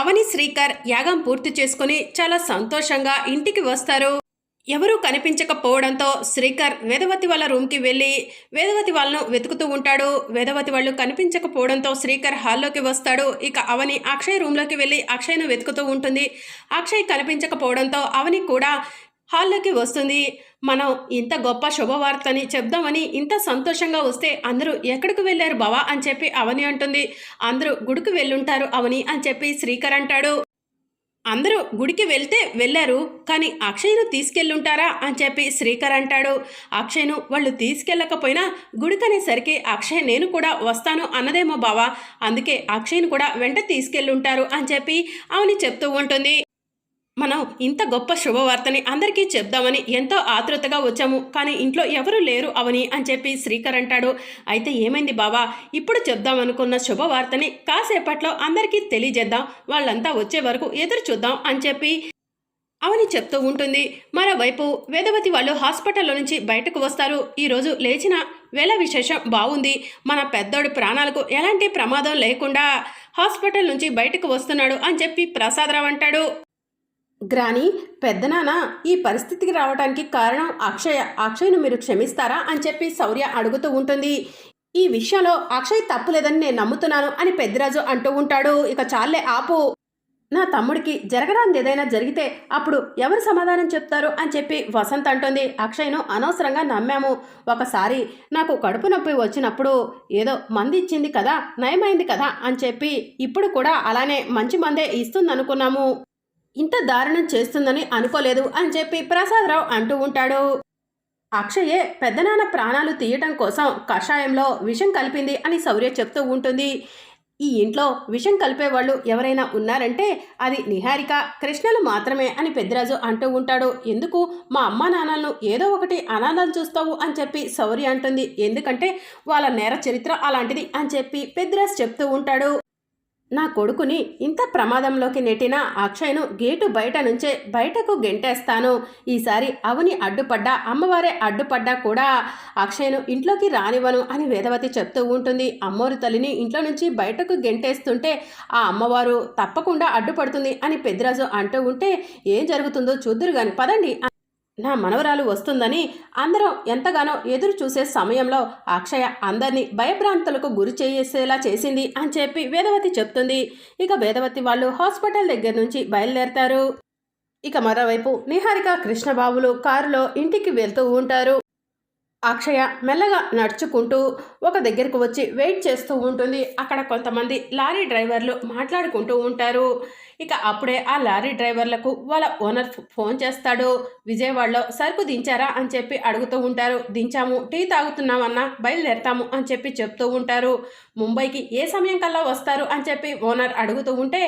అవని శ్రీకర్ యాగం పూర్తి చేసుకుని చాలా సంతోషంగా ఇంటికి వస్తారు. ఎవరూ కనిపించకపోవడంతో శ్రీకర్ వేదవతి వాళ్ళ రూమ్కి వెళ్ళి వేదవతి వాళ్ళను వెతుకుతూ ఉంటాడు. వేదవతి వాళ్ళు కనిపించకపోవడంతో శ్రీకర్ హాల్లోకి వస్తాడు. ఇక అవని అక్షయ్ రూమ్లోకి వెళ్ళి అక్షయ్ను వెతుకుతూ ఉంటుంది. అక్షయ్ కనిపించకపోవడంతో అవని కూడా హాల్లోకి వస్తుంది. మనం ఇంత గొప్ప శుభవార్తని చెప్దామని ఇంత సంతోషంగా వస్తే అందరూ ఎక్కడికి వెళ్ళారు బావా అని చెప్పి అవని అంటుంది. అందరూ గుడికి వెళ్ళుంటారు అవని అని చెప్పి శ్రీకర్ అంటాడు. అందరూ గుడికి వెళ్తే వెళ్ళారు కానీ అక్షయ్ను తీసుకెళ్ళుంటారా అని చెప్పి శ్రీకర్ అంటాడు. అక్షయ్ను వాళ్ళు తీసుకెళ్ళకపోయినా గుడికనేసరికి అక్షయ్ నేను కూడా వస్తాను అన్నదేమో బావా. అందుకే అక్షయ్ను కూడా వెంట తీసుకెళ్ళుంటారు అని చెప్పి అవని చెప్తూ ఉంటుంది. మనం ఇంత గొప్ప శుభవార్తని అందరికీ చెప్దామని ఎంతో ఆతృతగా వచ్చాము. కానీ ఇంట్లో ఎవరు లేరు అవని అని చెప్పి శ్రీకర్ అంటాడు. అయితే ఏమైంది బావా? ఇప్పుడు చెప్దామనుకున్న శుభవార్తని కాసేపట్లో అందరికీ తెలియజేద్దాం. వాళ్ళంతా వచ్చే వరకు ఎదురు చూద్దాం అని చెప్పి అవని చెప్తూ ఉంటుంది. మరోవైపు వేదవతి వాళ్ళు హాస్పిటల్లో నుంచి బయటకు వస్తారు. ఈరోజు లేచిన వేళ విశేషం బాగుంది మన పెద్దోడు ప్రాణాలకు ఎలాంటి ప్రమాదం లేకుండా హాస్పిటల్ నుంచి బయటకు వస్తున్నాడు అని చెప్పి ప్రసాదరావు అంటాడు. గ్రాని పెద్దనాన్న ఈ పరిస్థితికి రావడానికి కారణం అక్షయ. అక్షయ్ను మీరు క్షమిస్తారా అని చెప్పి శౌర్య అడుగుతూ ఉంటుంది. ఈ విషయంలో అక్షయ్ తప్పులేదని నేను నమ్ముతున్నాను అని పెద్దరాజు అంటూ ఉంటాడు. ఇక చాలే ఆపు. నా తమ్ముడికి జరగరాంది ఏదైనా జరిగితే అప్పుడు ఎవరు సమాధానం చెప్తారు అని చెప్పి వసంత్ అంటుంది. అక్షయ్ను అనవసరంగా నమ్మాము. ఒకసారి నాకు కడుపు నొప్పి వచ్చినప్పుడు ఏదో మంది ఇచ్చింది కదా నయమైంది కదా అని చెప్పి ఇప్పుడు కూడా అలానే మంచి మందే ఇస్తుందనుకున్నాము. ఇంత దారుణం చేస్తుందని అనుకోలేదు అని చెప్పి ప్రసాదరావు అంటూ ఉంటాడు. అక్షయే పెద్దనాన్న ప్రాణాలు తీయటం కోసం కషాయంలో విషం కలిపింది అని శౌర్య చెప్తూ ఉంటుంది. ఈ ఇంట్లో విషం కలిపేవాళ్ళు ఎవరైనా ఉన్నారంటే అది నిహారిక కృష్ణలు మాత్రమే అని పెద్దరాజు అంటూ ఉంటాడు. ఎందుకు? మా అమ్మ నాన్నలను ఏదో ఒకటి అనాథం చూస్తావు అని చెప్పి శౌర్య అంటుంది. ఎందుకంటే వాళ్ళ నేర చరిత్ర అలాంటిది అని చెప్పి పెద్దరాజు చెప్తూ ఉంటాడు. నా కొడుకుని ఇంత ప్రమాదంలోకి నెట్టిన అక్షయ్ను గేటు బయట నుంచే బయటకు గెంటేస్తాను. ఈసారి అవని అడ్డుపడ్డా అమ్మవారే అడ్డుపడ్డా కూడా అక్షయ్ను ఇంట్లోకి రానివ్వను అని వేదవతి చెప్తూ ఉంటుంది. అమ్మోరు తల్లిని ఇంట్లో నుంచి బయటకు గెంటేస్తుంటే ఆ అమ్మవారు తప్పకుండా అడ్డుపడుతుంది అని పెద్దిరాజు అంటూ ఉంటే ఏం జరుగుతుందో చూద్దురు కానీ పదండి. నా మనవరాలు వస్తుందని అందరం ఎంతగానో ఎదురు చూసే సమయంలో అక్షయ అందరినీ భయభ్రాంతులకు గురి చేసేలా చేసింది అని చెప్పి వేదవతి చెప్తుంది. ఇక వేదవతి వాళ్ళు హాస్పిటల్ దగ్గర నుంచి బయలుదేరతారు. ఇక మరోవైపు నిహారిక కృష్ణబాబులు కారులో ఇంటికి వెళ్తూ ఉంటారు. అక్షయ మెల్లగా నడుచుకుంటూ ఒక దగ్గరకు వచ్చి వెయిట్ చేస్తూ ఉంటుంది. అక్కడ కొంతమంది లారీ డ్రైవర్లు మాట్లాడుకుంటూ ఉంటారు. ఇక అప్పుడే ఆ లారీ డ్రైవర్లకు వాళ్ళ ఓనర్ ఫోన్ చేస్తాడు. విజయవాడలో సరుకు దించారా అని చెప్పి అడుగుతూ ఉంటారు. దించాము టీ తాగుతున్నామన్నా బయలుదేరతాము అని చెప్పి చెప్తూ ఉంటారు. ముంబైకి ఏ సమయం కల్లా వస్తారు అని చెప్పి ఓనర్ అడుగుతూ ఉంటే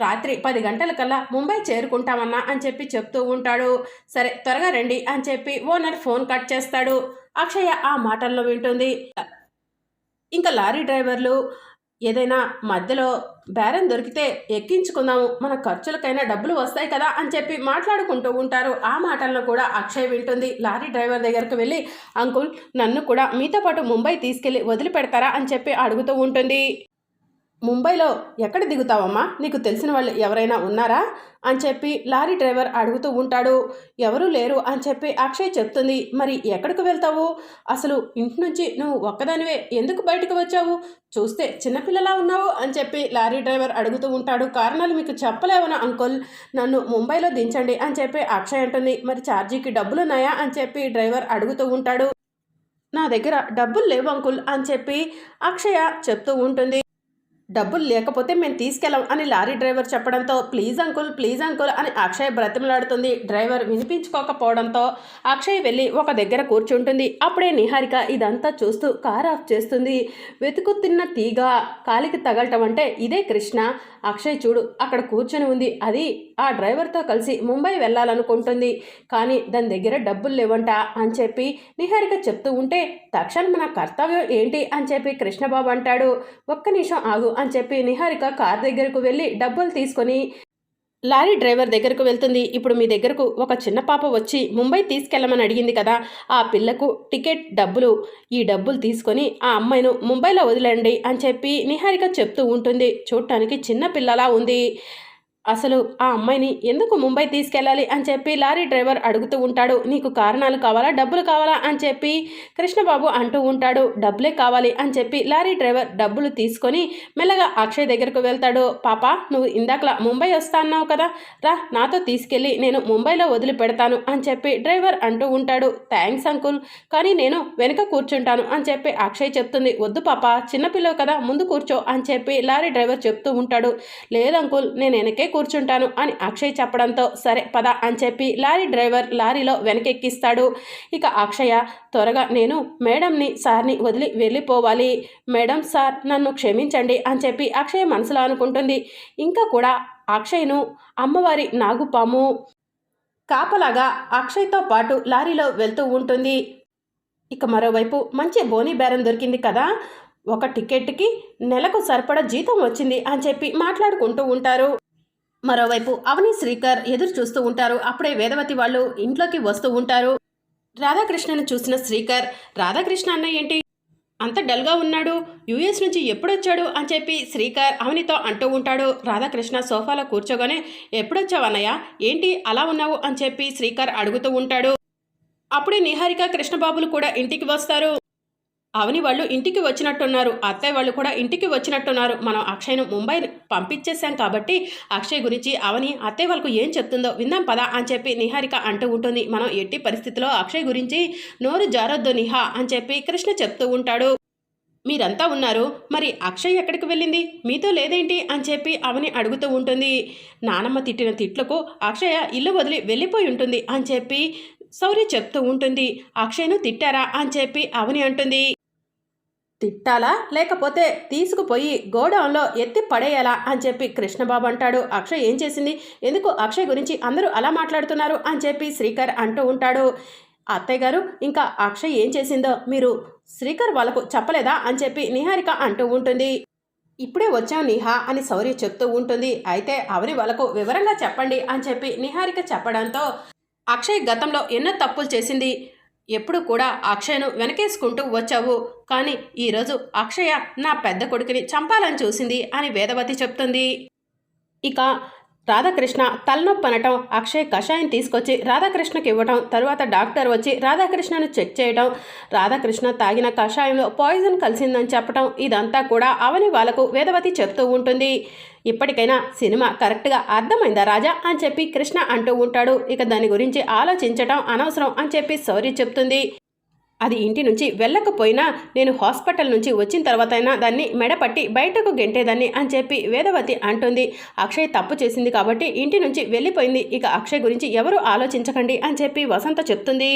రాత్రి పది గంటలకల్లా ముంబై చేరుకుంటామన్నా అని చెప్పి చెప్తూ ఉంటాడు. సరే త్వరగా రండి అని చెప్పి ఓనర్ ఫోన్ కట్ చేస్తాడు. అక్షయ ఆ మాటల్లో వింటుంది. ఇంకా లారీ డ్రైవర్లు ఏదైనా మధ్యలో బేరం దొరికితే ఎక్కించుకుందాము మన ఖర్చులకైనా డబ్బులు వస్తాయి కదా అని చెప్పి మాట్లాడుకుంటూ ఉంటారు. ఆ మాటలను కూడా అక్షయ్ వింటుంది. లారీ డ్రైవర్ దగ్గరకు వెళ్ళి అంకుల్ నన్ను కూడా మీతో పాటు ముంబై తీసుకెళ్ళి వదిలిపెడతారా? అని చెప్పి అడుగుతూ ఉంటుంది. ముంబైలో ఎక్కడ దిగుతావమ్మా? నీకు తెలిసిన వాళ్ళు ఎవరైనా ఉన్నారా? అని చెప్పి లారీ డ్రైవర్ అడుగుతూ ఉంటాడు. ఎవరూ లేరు అని చెప్పి అక్షయ్ చెప్తుంది. మరి ఎక్కడికి వెళ్తావు? అసలు ఇంటి నుంచి నువ్వు ఒక్కదానివే ఎందుకు బయటకు వచ్చావు? చూస్తే చిన్నపిల్లలా ఉన్నావు అని చెప్పి లారీ డ్రైవర్ అడుగుతూ ఉంటాడు. కారణాలు మీకు చెప్పలేవనా అంకుల్? నన్ను ముంబైలో దించండి అని చెప్పి అక్షయ్ అంటుంది. మరి ఛార్జీకి డబ్బులు ఉన్నాయా అని చెప్పి డ్రైవర్ అడుగుతూ ఉంటాడు. నా దగ్గర డబ్బులు లేవు అంకుల్ అని చెప్పి అక్షయ చెప్తూ ఉంటుంది. డబ్బులు లేకపోతే మేము తీసుకెళ్ళాం అని లారీ డ్రైవర్ చెప్పడంతో ప్లీజ్ అంకుల్ ప్లీజ్ అంకుల్ అని అక్షయ్ బ్రతిమలాడుతుంది. డ్రైవర్ వినిపించుకోకపోవడంతో అక్షయ్ వెళ్ళి ఒక దగ్గర కూర్చుంటుంది. అప్పుడే నిహారిక ఇదంతా చూస్తూ కార్ ఆఫ్ చేస్తుంది. వెతుకుతున్న తీగ కాలికి తగలటం అంటే ఇదే కృష్ణ అక్షయ్ చూడు అక్కడ కూర్చొని ఉంది. అది ఆ డ్రైవర్తో కలిసి ముంబై వెళ్ళాలనుకుంటుంది. కానీ దాని దగ్గర డబ్బులు లేవంట అని చెప్పి నిహారిక చెప్తూ ఉంటే తక్షణం మన కర్తవ్యం ఏంటి అని చెప్పి కృష్ణబాబు అంటాడు. ఒక్క నిమిషం ఆగు అని చెప్పి నిహారిక కార్ దగ్గరకు వెళ్ళి డబ్బులు తీసుకొని లారీ డ్రైవర్ దగ్గరకు వెళ్తుంది. ఇప్పుడు మీ దగ్గరకు ఒక చిన్న పాప వచ్చి ముంబై తీసుకెళ్ళమని అడిగింది కదా. ఆ పిల్లకు టికెట్ డబ్బులు. ఈ డబ్బులు తీసుకొని ఆ అమ్మాయిను ముంబైలో వదిలేండి అని చెప్పి నిహారిక చెప్తూ ఉంటుంది. చూడటానికి చిన్న పిల్లలా ఉంది. అసలు ఆ అమ్మాయిని ఎందుకు ముంబై తీసుకెళ్ళాలి అని చెప్పి లారీ డ్రైవర్ అడుగుతూ ఉంటాడు. నీకు కారణాలు కావాలా? డబ్బులు కావాలా? అని చెప్పి కృష్ణబాబు అంటూ ఉంటాడు. డబ్బులే కావాలి అని చెప్పి లారీ డ్రైవర్ డబ్బులు తీసుకొని మెల్లగా అక్షయ్ దగ్గరకు వెళ్తాడు. పాప నువ్వు ఇందాకలా ముంబై వస్తా అన్నావు కదా? రా నాతో తీసుకెళ్ళి నేను ముంబైలో వదిలి పెడతాను అని చెప్పి డ్రైవర్ అంటూ ఉంటాడు. థ్యాంక్స్ అంకుల్ కానీ నేను వెనుక కూర్చుంటాను అని చెప్పి అక్షయ్ చెప్తుంది. వద్దు పాప చిన్నపిల్లవు కదా ముందు కూర్చో అని చెప్పి లారీ డ్రైవర్ చెప్తూ ఉంటాడు. లేదు అంకుల్ నేను వెనకే కూర్చుంటాను అని అక్షయ్ చెప్పడంతో సరే పద అని చెప్పి లారీ డ్రైవర్ లారీలో వెనకెక్కిస్తాడు. ఇక అక్షయ త్వరగా నేను మేడంని సార్ని వదిలి వెళ్ళిపోవాలి. మేడం సార్ నన్ను క్షమించండి అని చెప్పి అక్షయ మనసులో అనుకుంటుంది. ఇంకా కూడా అక్షయ్ను అమ్మవారి నాగుపాము. కాపలాగా అక్షయ్తో పాటు లారీలో వెళ్తూ ఉంటుంది. ఇక మరోవైపు మంచి బోని బేరం దొరికింది కదా. ఒక టికెట్కి నెలకు సరిపడా జీతం వచ్చింది అని చెప్పి మాట్లాడుకుంటూ ఉంటారు. మరోవైపు అవని శ్రీకర్ ఎదురు చూస్తూ ఉంటారు. అప్పుడే వేదవతి వాళ్ళు ఇంట్లోకి వస్తూ ఉంటారు. రాధాకృష్ణను చూసిన శ్రీకర్ రాధాకృష్ణ అన్న ఏంటి? అంత డల్గా ఉన్నాడు. యుఎస్ నుంచి ఎప్పుడొచ్చాడు? అని చెప్పి శ్రీకర్ అవనితో అంటూ ఉంటాడు. రాధాకృష్ణ సోఫాలో కూర్చోగానే ఎప్పుడొచ్చావన్నయ్య ఏంటి? అలా ఉన్నావు? అని చెప్పి శ్రీకర్ అడుగుతూ ఉంటాడు. అప్పుడే నిహారిక కృష్ణబాబులు కూడా ఇంటికి వస్తారు. అవని వాళ్ళు ఇంటికి వచ్చినట్టున్నారు. అత్తయ్య వాళ్ళు కూడా ఇంటికి వచ్చినట్టున్నారు. మనం అక్షయ్ను ముంబై పంపించేశాం కాబట్టి అక్షయ్ గురించి అవని అత్తయ్య వాళ్ళకు ఏం చెప్తుందో విందాం పదా అని చెప్పి నిహారిక అంటూ ఉంటుంది. మనం ఎట్టి పరిస్థితిలో అక్షయ్ గురించి నోరు జారొద్దు నిహా అని చెప్పి కృష్ణ చెప్తూ ఉంటాడు. మీరంతా ఉన్నారు. మరి అక్షయ్ ఎక్కడికి వెళ్ళింది? మీతో లేదేంటి? అని చెప్పి అవని అడుగుతూ ఉంటుంది. నానమ్మ తిట్టిన తిట్లకు అక్షయ ఇల్లు వదిలి వెళ్ళిపోయి ఉంటుంది అని చెప్పి సౌరి చెప్తూ ఉంటుంది. అక్షయ్ను తిట్టారా? అని చెప్పి అవని అంటుంది. తిట్టాలా? లేకపోతే తీసుకుపోయి గోడౌన్లో ఎత్తి పడేయాలా? అని చెప్పి కృష్ణబాబు అంటాడు. అక్షయ్ ఏం చేసింది? ఎందుకు అక్షయ్ గురించి అందరూ అలా మాట్లాడుతున్నారు? అని చెప్పి శ్రీకర్ అంటూ ఉంటాడు. అత్తయ్య గారు ఇంకా అక్షయ్ ఏం చేసిందో మీరు శ్రీకర్ వాళ్ళకు చెప్పలేదా? అని చెప్పి నిహారిక అంటూ ఉంటుంది. ఇప్పుడే వచ్చాం నిహా అని శౌర్య చెప్తూ ఉంటుంది. అయితే అవని వాళ్ళకు వివరంగా చెప్పండి అని చెప్పి నిహారిక చెప్పడంతో అక్షయ్ గతంలో ఎన్నో తప్పులు చేసింది. ఎప్పుడు కూడా అక్షయ్ను వెనకేసుకుంటూ వచ్చావు. కానీ ఈరోజు అక్షయ నా పెద్ద కొడుకుని చంపాలని చూసింది అని వేదవతి చెప్తుంది. ఇక రాధాకృష్ణ తలనొప్పి అనటం అక్షయ్ కషాయం తీసుకొచ్చి రాధాకృష్ణకి ఇవ్వటం తరువాత డాక్టర్ వచ్చి రాధాకృష్ణను చెక్ చేయడం రాధాకృష్ణ తాగిన కషాయంలో పాయిజన్ కలిసిందని చెప్పటం ఇదంతా కూడా అవని వాళ్ళకు వేదవతి చెప్తూ ఉంటుంది. ఇప్పటికైనా సినిమా కరెక్ట్గా అర్థమైందా రాజా అని చెప్పి కృష్ణ అంటూ ఉంటాడు. ఇక దాని గురించి ఆలోచించటం అనవసరం అని చెప్పి సౌరి చెప్తుంది. అది ఇంటి నుంచి వెళ్ళకపోయినా నేను హాస్పిటల్ నుంచి వచ్చిన తర్వాత అయినా దాన్ని మెడపట్టి బయటకు గెంటేదాన్ని అని చెప్పి వేదవతి అంటుంది. అక్షయ్ తప్పు చేసింది కాబట్టి ఇంటి నుంచి వెళ్ళిపోయింది. ఇక అక్షయ్ గురించి ఎవరు ఆలోచించకండి అని చెప్పి వసంత చెప్తుంది.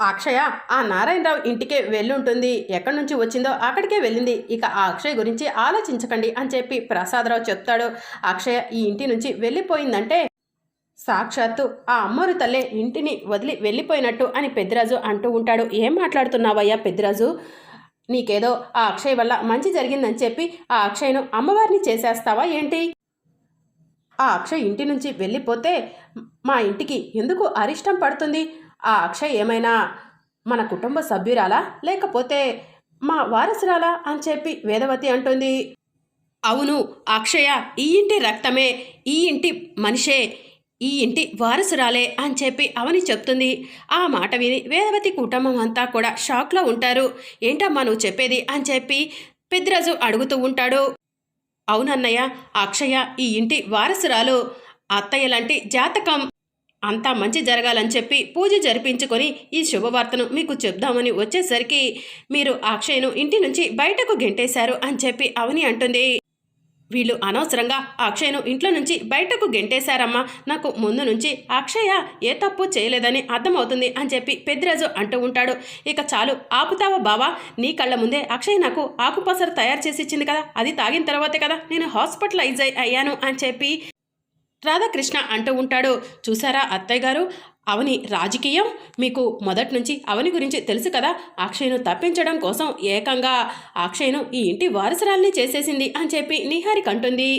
అక్షయ ఆ నారాయణరావు ఇంటికే వెళ్ళుంటుంది. ఎక్కడి నుంచి వచ్చిందో అక్కడికే వెళ్ళింది. ఇక ఆ అక్షయ్ గురించి ఆలోచించకండి అని చెప్పి ప్రసాదరావు చెప్తాడు. అక్షయ ఈ ఇంటి నుంచి వెళ్ళిపోయిందంటే సాక్షాత్తు ఆ అమ్మోరు తల్లే ఇంటిని వదిలి వెళ్ళిపోయినట్టు అని పెద్దిరాజు అంటూ ఉంటాడు. ఏం మాట్లాడుతున్నావయ్యా పెద్దిరాజు? నీకేదో ఆ అక్షయ్ వల్ల మంచి జరిగిందని చెప్పి ఆ అక్షయ్ను అమ్మవారిని చేసేస్తావా ఏంటి? ఆ అక్షయ్ ఇంటి నుంచి వెళ్ళిపోతే మా ఇంటికి ఎందుకు అరిష్టం పడుతుంది? ఆ అక్షయ్ ఏమైనా మన కుటుంబ సభ్యురాలా? లేకపోతే మా వారసురాలా? అని చెప్పి వేదవతి అంటుంది. అవును అక్షయ ఈ ఇంటి రక్తమే ఈ ఇంటి మనిషే. ఈ ఇంటి వారసురాలే అని చెప్పి అవని చెప్తుంది. ఆ మాట విని వేదవతి కుటుంబం అంతా కూడా షాక్లో ఉంటారు. ఏంటమ్మా నువ్వు చెప్పేది? అని చెప్పి పెద్దిరాజు అడుగుతూ ఉంటాడు. అవునన్నయ్య అక్షయ ఈ ఇంటి వారసురాలు. అత్తయ్య లాంటి జాతకం. అంతా మంచి జరగాలని చెప్పి పూజ జరిపించుకొని ఈ శుభవార్తను మీకు చెప్దామని వచ్చేసరికి మీరు అక్షయ్ను ఇంటి నుంచి బయటకు గెంటేశారు అని చెప్పి అవని అంటుంది. వీళ్ళు అనవసరంగా అక్షయ్ను ఇంట్లో నుంచి బయటకు గెంటేశారమ్మా. నాకు ముందు నుంచి అక్షయ ఏ తప్పు చేయలేదని అర్థమవుతుంది అని చెప్పి పెద్దిరాజు అంటూ ఉంటాడు. ఇక చాలు ఆపుతావా బావా? నీ కళ్ళ ముందే అక్షయ్ నాకు ఆకుపసరు తయారు చేసి ఇచ్చింది కదా. అది తాగిన తర్వాతే కదా నేను హాస్పిటలైజ్ అయ్యాను అని చెప్పి రాధాకృష్ణ అంటూ ఉంటాడు. చూసారా అత్తయ్య గారు? అవని రాజకీయం? మీకు మొదటి నుంచి అవని గురించి తెలుసు కదా? అక్షయ్ను తప్పించడం కోసం ఏకంగా అక్షయ్ను ఈ ఇంటి వారసురాల్ని చేసేసింది అని చెప్పి నిహారిక అంటుంది.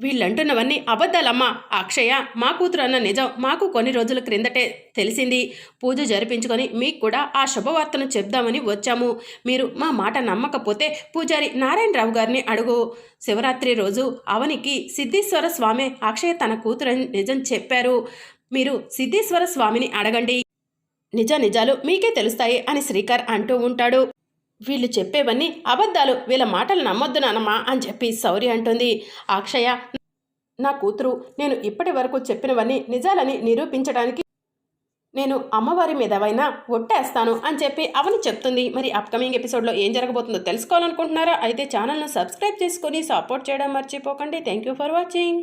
వీళ్ళంటున్నవన్నీ అబద్ధాలమ్మా. అక్షయ మా కూతురు అన్న నిజం మాకు కొన్ని రోజుల క్రిందటే తెలిసింది. పూజ జరిపించుకొని మీకు కూడా ఆ శుభవార్తను చెప్దామని వచ్చాము. మీరు మా మాట నమ్మకపోతే పూజారి నారాయణరావు గారిని అడుగు. శివరాత్రి రోజు అవనికి సిద్ధేశ్వర స్వామి అక్షయ తన కూతురని నిజం చెప్పారు. మీరు సిద్ధేశ్వర స్వామిని అడగండి. నిజ నిజాలు మీకే తెలుస్తాయి అని శ్రీకర్ అంటూ ఉంటాడు. వీళ్ళు చెప్పేవన్నీ అబద్ధాలు. వీళ్ళ మాటలు నమ్మొద్దు నానమ్మా అని చెప్పి సౌరి అంటుంది. అక్షయ నా కూతురు నేను ఇప్పటి వరకు చెప్పినవన్నీ నిజాలని నిరూపించడానికి నేను అమ్మవారి మీదవైనా ఒట్టేస్తాను అని చెప్పి అవని చెప్తుంది. మరి అప్కమింగ్ ఎపిసోడ్లో ఏం జరగబోతుందో తెలుసుకోవాలనుకుంటున్నారా? అయితే ఛానల్ను సబ్స్క్రైబ్ చేసుకొని సపోర్ట్ చేయడం మర్చిపోకండి. Thank you for watching